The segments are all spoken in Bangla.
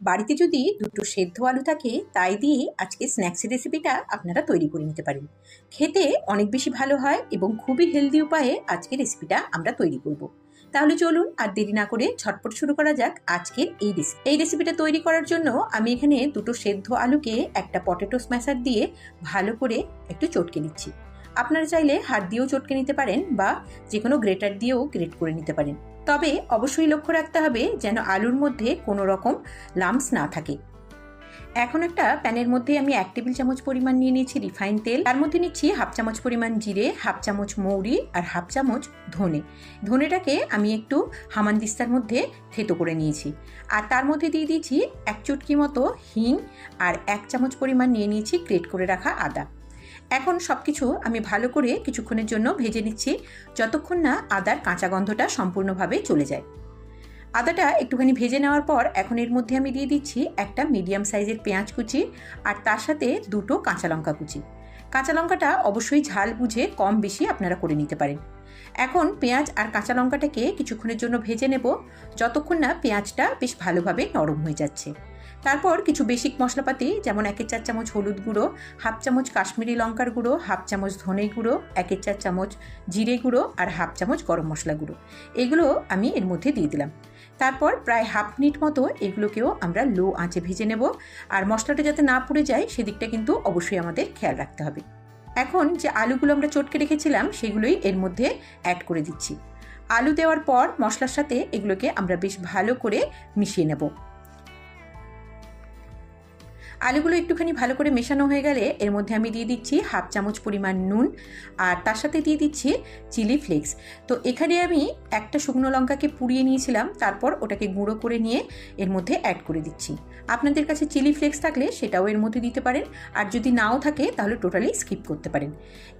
বাড়িতে যদি দুটো সেদ্ধ আলু থাকে, তাই দিয়ে আজকে স্ন্যাক্সের রেসিপিটা আপনারা তৈরি করে নিতে পারেন। খেতে অনেক বেশি ভালো হয় এবং খুবই হেলদি উপায়ে আজকে রেসিপিটা আমরা তৈরি করব। তাহলে চলুন আর দেরি না করে ঝটপট শুরু করা যাক আজকের এই রেসিপি এই রেসিপিটা তৈরি করার জন্য আমি এখানে দুটো সেদ্ধ আলুকে একটা পটেটো স্ম্যাশার দিয়ে ভালো করে একটু চটকে নিচ্ছি। আপনারা চাইলে হাত দিয়েও চটকে নিতে পারেন বা যে কোনো গ্রেটার দিয়েও গ্রেট করে নিতে পারেন। তবে অবশ্যই লক্ষ্য রাখতে হবে যেন আলুর মধ্যে কোনো রকম লামস না থাকে। এখন একটা প্যানের মধ্যে আমি এক টেবিল চামচ পরিমাণ নিয়ে নিয়েছি রিফাইন তেল। তার মধ্যে নিচ্ছি হাফ চামচ পরিমাণ জিরে, হাফ চামচ মৌরি আর হাফ চামচ ধনে। ধনেটাকে আমি একটু হামানদিস্তার মধ্যে থেতো করে নিয়েছি। আর তার মধ্যে দিয়ে দিয়েছি এক চুটকি মতো হিং আর এক চামচ পরিমাণ নিয়ে নিয়েছি গ্রেট করে রাখা আদা। এখন সব কিছু আমি ভালো করে কিছুক্ষণের জন্য ভেজে নিচ্ছি, যতক্ষণ না আদার কাঁচা গন্ধটা সম্পূর্ণভাবে চলে যায়। আদাটা একটুখানি ভেজে নেওয়ার পর এখন এর মধ্যে আমি দিয়ে দিচ্ছি একটা মিডিয়াম সাইজের পেঁয়াজ কুচি আর তার সাথে দুটো কাঁচা লঙ্কা কুচি। কাঁচা লঙ্কাটা অবশ্যই ঝাল বুঝে কম বেশি আপনারা করে নিতে পারেন। এখন পেঁয়াজ আর কাঁচা লঙ্কাটাকে কিছুক্ষণের জন্য ভেজে নেব, যতক্ষণ না পেঁয়াজটা বেশ ভালোভাবে নরম হয়ে যাচ্ছে। তারপর কিছু বেসিক মশলাপাতি, যেমন একের চার চামচ হলুদ গুঁড়ো, হাফ চামচ কাশ্মীরি লঙ্কার গুঁড়ো, হাফ চামচ ধনে গুঁড়ো, একের চার চামচ জিরে গুঁড়ো আর হাফ চামচ গরম মশলা গুঁড়ো। এগুলো আমি এর মধ্যে দিয়ে দিলাম। তারপর প্রায় হাফ মিনিট মতো এগুলোকেও আমরা লো আঁচে ভেজে নেব। আর মশলাটা যাতে না পুড়ে যায়, সেদিকটা কিন্তু অবশ্যই আমাদের খেয়াল রাখতে হবে। এখন যে আলুগুলো আমরা চটকে রেখেছিলাম, সেগুলোই এর মধ্যে অ্যাড করে দিচ্ছি। আলু দেওয়ার পর মশলার সাথে এগুলোকে আমরা বেশ ভালো করে মিশিয়ে নেব। আলুগুলো একটুখানি ভালো করে মেশানো হয়ে গেলে এর মধ্যে আমি দিয়ে দিচ্ছি হাফ চামচ পরিমাণ নুন আর তার সাথে দিয়ে দিচ্ছি চিলি ফ্লেক্স। তো এখানে আমি একটা শুকনো লঙ্কাকে পুড়িয়ে নিয়েছিলাম, তারপর ওটাকে গুঁড়ো করে নিয়ে এর মধ্যে অ্যাড করে দিচ্ছি। আপনাদের কাছে চিলি ফ্লেক্স থাকলে সেটাও এর মধ্যে দিতে পারেন, আর যদি নাও থাকে তাহলে টোটালি স্কিপ করতে পারেন।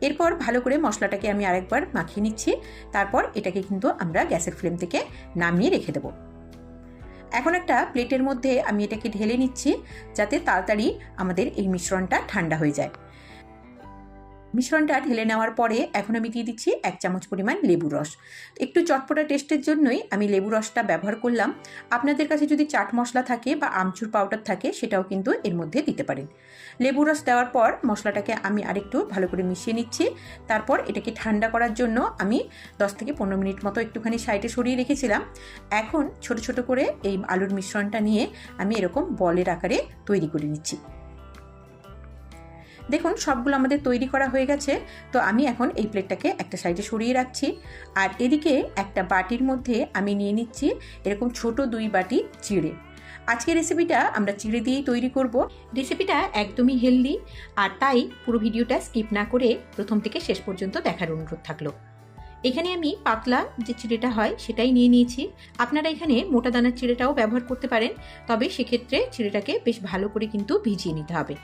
এরপর ভালো করে মশলাটাকে আমি আরেকবার মাখিয়ে নিচ্ছি, তারপর এটাকে কিন্তু আমরা গ্যাসের ফ্লেম থেকে নামিয়ে রেখে দেবো। এখন একটা প্লেটের মধ্যে আমি এটাকে ঢেলে নিচ্ছি যাতে তাড়াতাড়ি আমাদের এই মিশ্রণটা ঠান্ডা হয়ে যায়। মিশ্রণটা ঢেলে নেওয়ার পরে এখন আমি দিয়ে দিচ্ছি এক চামচ পরিমাণ লেবু রস। একটু চটপটা টেস্টের জন্যই আমি লেবু রসটা ব্যবহার করলাম। আপনাদের কাছে যদি চাট মশলা থাকে বা আমচুর পাউডার থাকে, সেটাও কিন্তু এর মধ্যে দিতে পারেন। লেবু রস দেওয়ার পর মশলাটাকে আমি আরেকটু ভালো করে মিশিয়ে নিচ্ছি। তারপর এটাকে ঠান্ডা করার জন্য আমি দশ থেকে পনেরো মিনিট মতো একটুখানি সাইডে সরিয়ে রেখেছিলাম। এখন ছোট ছোট করে এই আলুর মিশ্রণটা নিয়ে আমি এরকম বলের আকারে তৈরি করে নিচ্ছি। দেখুন, সবগুলো আমাদের তৈরি করা হয়ে গেছে। তো আমি এখন এই প্লেটটাকে একটা সাইডে সরিয়ে রাখছি। আর এদিকে একটা বাটির মধ্যে আমি নিয়ে নিচ্ছি এরকম ছোট দুই বাটি চিড়ে। আজকে রেসিপিটা আমরা চিড়ে দিয়েই তৈরি করব। রেসিপিটা একদমই হেলদি। আর তাই পুরো ভিডিওটা স্কিপ না করে প্রথম থেকে শেষ পর্যন্ত দেখার অনুরোধ থাকল। এখানে আমি পাতলা যে চিড়েটা হয় সেটাই নিয়ে নিয়েছি। আপনারা এখানে মোটা দানার চিড়েটাও ব্যবহার করতে পারেন, তবে সেক্ষেত্রে চিড়েটাকে বেশ ভালো করে কিন্তু ভিজিয়ে নিতে হবে।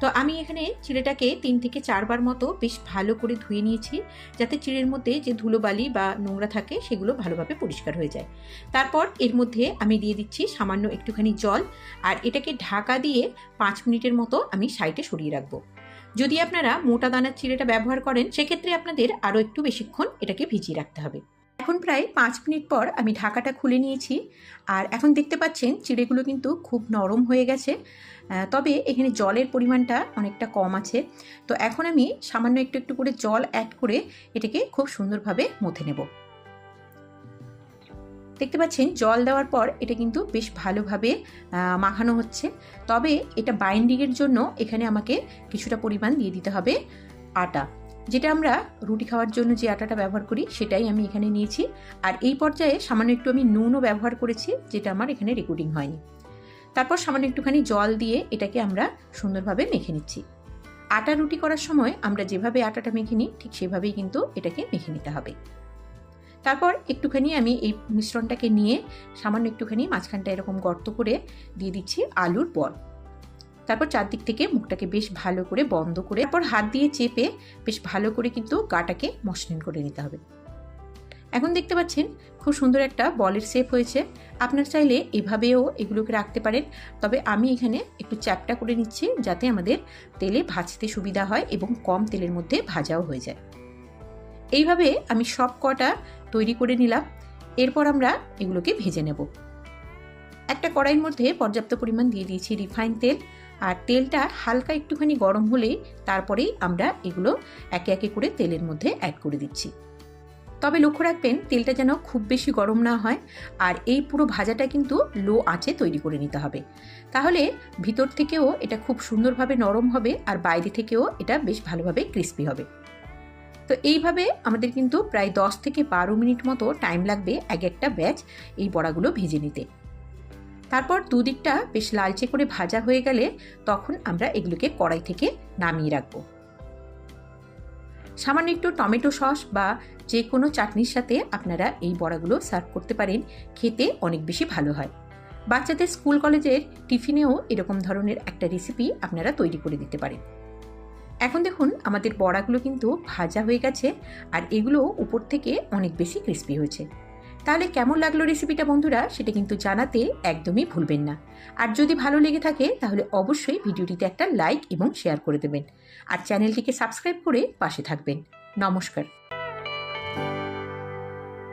তো আমি এখানে চিড়েটাকে তিন থেকে চারবার মতো বেশ ভালো করে ধুয়ে নিয়েছি, যাতে চিড়ের মধ্যে যে ধুলোবালি বা নোংরা থাকে সেগুলো ভালোভাবে পরিষ্কার হয়ে যায়। তারপর এর মধ্যে আমি দিয়ে দিচ্ছি সামান্য একটুখানি জল, আর এটাকে ঢাকা দিয়ে পাঁচ মিনিটের মতো আমি সাইডে সরিয়ে রাখব। যদি আপনারা মোটা দানার চিড়েটা ব্যবহার করেন, সেক্ষেত্রে আপনাদের আরও একটু বেশিক্ষণ এটাকে ভিজিয়ে রাখতে হবে। এখন প্রায় পাঁচ মিনিট পর আমি ঢাকাটা খুলে নিয়েছি। আর এখন দেখতে পাচ্ছেন চিড়েগুলো কিন্তু খুব নরম হয়ে গেছে। তবে এখানে জলের পরিমাণটা অনেকটা কম আছে। তো এখন আমি সামান্য একটু একটু করে জল অ্যাড করে এটাকে খুব সুন্দরভাবে মথে নেব। দেখতে পাচ্ছেন, জল দেওয়ার পর এটা কিন্তু বেশ ভালোভাবে মাখানো হচ্ছে। তবে এটা বাইন্ডিংয়ের জন্য এখানে আমাকে কিছুটা পরিমাণ দিয়ে দিতে হবে আটা। যেটা আমরা রুটি খাওয়ার জন্য যে আটাটা ব্যবহার করি, সেটাই আমি এখানে নিয়েছি। আর এই পর্যায়ে সামান্য একটু আমি নুনও ব্যবহার করেছি, যেটা আমার এখানে রেকর্ডিং হয়নি। তারপর সামান্য একটুখানি জল দিয়ে এটাকে আমরা সুন্দরভাবে মেখে নিচ্ছি। আটা রুটি করার সময় আমরা যেভাবে আটাটা মেখে নিই, ঠিক সেভাবেই কিন্তু এটাকে মেখে নিতে হবে। তারপর একটুখানি আমি এই মিশ্রণটাকে নিয়ে সামান্য একটুখানি মাঝখানটা এরকম গর্ত করে দিয়ে দিচ্ছি আলুর বল। তারপর চারদিক থেকে মুখটাকে বেশ ভালো করে বন্ধ করে তারপর হাত দিয়ে চেপে বেশ ভালো করে কিন্তু গাটাকে মসৃণ করে নিতে হবে। এখন দেখতে পাচ্ছেন খুব সুন্দর একটা বলের শেপ হয়েছে। আপনার চাইলে এভাবেও এগুলোকে রাখতে পারেন। তবে আমি এখানে একটু চ্যাপটা করে নিচ্ছি যাতে আমাদের তেলে ভাজতে সুবিধা হয় এবং কম তেলের মধ্যে ভাজাও হয়ে যায়। এইভাবে আমি সব কটা তৈরি করে নিলাম। এরপর আমরা এগুলোকে ভেজে নেব। একটা কড়াইয়ের মধ্যে পর্যাপ্ত পরিমাণ দিয়ে দিয়েছি রিফাইন তেল। আর তেলটা হালকা একটুখানি গরম হলে তারপরেই আমরা এগুলো একে একে করে তেলের মধ্যে অ্যাড করে দিচ্ছি। তবে লক্ষ্য রাখবেন, তেলটা যেন খুব বেশি গরম না হয়। আর এই পুরো ভাজাটা কিন্তু লো আঁচে তৈরি করে নিতে হবে। তাহলে ভিতর থেকেও এটা খুব সুন্দরভাবে নরম হবে আর বাইরে থেকেও এটা বেশ ভালোভাবে ক্রিস্পি হবে। তো এইভাবে আমাদের কিন্তু প্রায় দশ থেকে বারো মিনিট মতো টাইম লাগবে এক একটা ব্যাচ এই বড়াগুলো ভেজে নিতে। তারপর দুদিকটা বেশ লালচে করে ভাজা হয়ে গেলে তখন আমরা এগুলোকে কড়াই থেকে নামিয়ে রাখব। সামান্য একটু টমেটো সস বা যে কোনো চাটনির সাথে আপনারা এই বড়াগুলো সার্ভ করতে পারেন, খেতে অনেক বেশি ভালো হয়। বাচ্চাদের স্কুল কলেজের টিফিনেও এরকম ধরনের একটা রেসিপি আপনারা তৈরি করে দিতে পারেন। এখন দেখুন আমাদের বড়াগুলো কিন্তু ভাজা হয়ে গেছে আর এগুলো উপর থেকে অনেক বেশি ক্রিস্পি হয়েছে। তাহলে কেমন লাগল রেসিপিটা বন্ধুরা সেটা কিন্তু জানাতে একদমই ভুলবেন না। আর যদি ভালো লেগে থাকে তাহলে অবশ্যই ভিডিওটিতে একটা লাইক এবং শেয়ার করে দেবেন। আর চ্যানেলটিকে সাবস্ক্রাইব করে পাশে থাকবেন। নমস্কার।